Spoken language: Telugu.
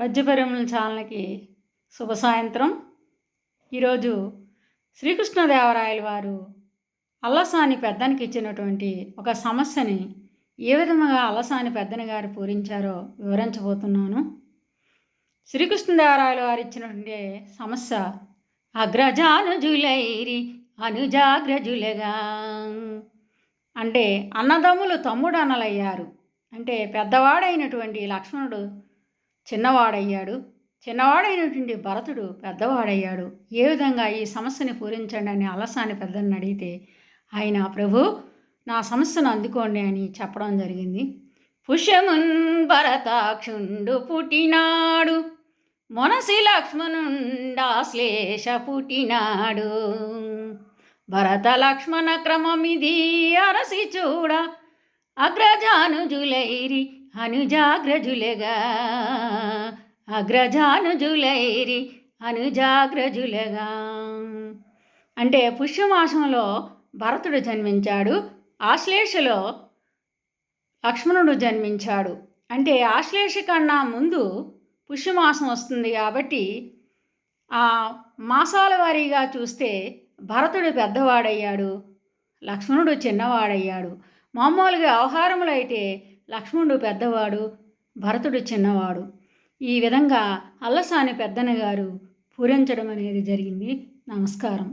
పద్యపరిమళ ఛానల్కి శుభ సాయంత్రం. ఈరోజు శ్రీకృష్ణదేవరాయల వారు అల్లసాని పెద్దనికి ఇచ్చినటువంటి ఒక సమస్యని ఏ విధంగా అల్లసాని పెద్దని గారు పూరించారో వివరించబోతున్నాను. శ్రీకృష్ణదేవరాయల వారు ఇచ్చినటువంటి సమస్య అగ్రజానుజులైరి అనుజాగ్రజులగా అంటే అన్నదమ్ములు తమ్ముడు అన్నలయ్యారు. అంటే పెద్దవాడైనటువంటి లక్ష్మణుడు చిన్నవాడయ్యాడు. చిన్నవాడైనటువంటి భరతుడు పెద్దవాడయ్యాడు. ఏ విధంగా ఈ సమస్యని పూరించండి అని అలసాని పెద్దని అడిగితే ఆయన ప్రభు నా సమస్యను అందుకోండి అని చెప్పడం జరిగింది. పుష్యమున్ భరతాక్షుండు పుట్టినాడు మొనసి లక్ష్మణుండాశ్లేష పుట్టినాడు. భరత లక్ష్మణ క్రమమిది అరసి చూడ అగ్రజానుజులైరి అనుజాగ్రజులగా అగ్రజానుజులైరి అనుజాగ్రజులగా. అంటే పుష్యమాసంలో భరతుడు జన్మించాడు ఆశ్లేషలో లక్ష్మణుడు జన్మించాడు. అంటే ఆశ్లేష కన్నా ముందు పుష్యమాసం వస్తుంది కాబట్టి ఆ మాసాల వారీగా చూస్తే భరతుడు పెద్దవాడయ్యాడు లక్ష్మణుడు చిన్నవాడయ్యాడు. మామూలుగా వ్యవహారములు అయితే లక్ష్మణుడు పెద్దవాడు భరతుడు చిన్నవాడు. ఈ విధంగా అల్లసాని పెద్దనగారు పూరించడం అనేది జరిగింది. నమస్కారం.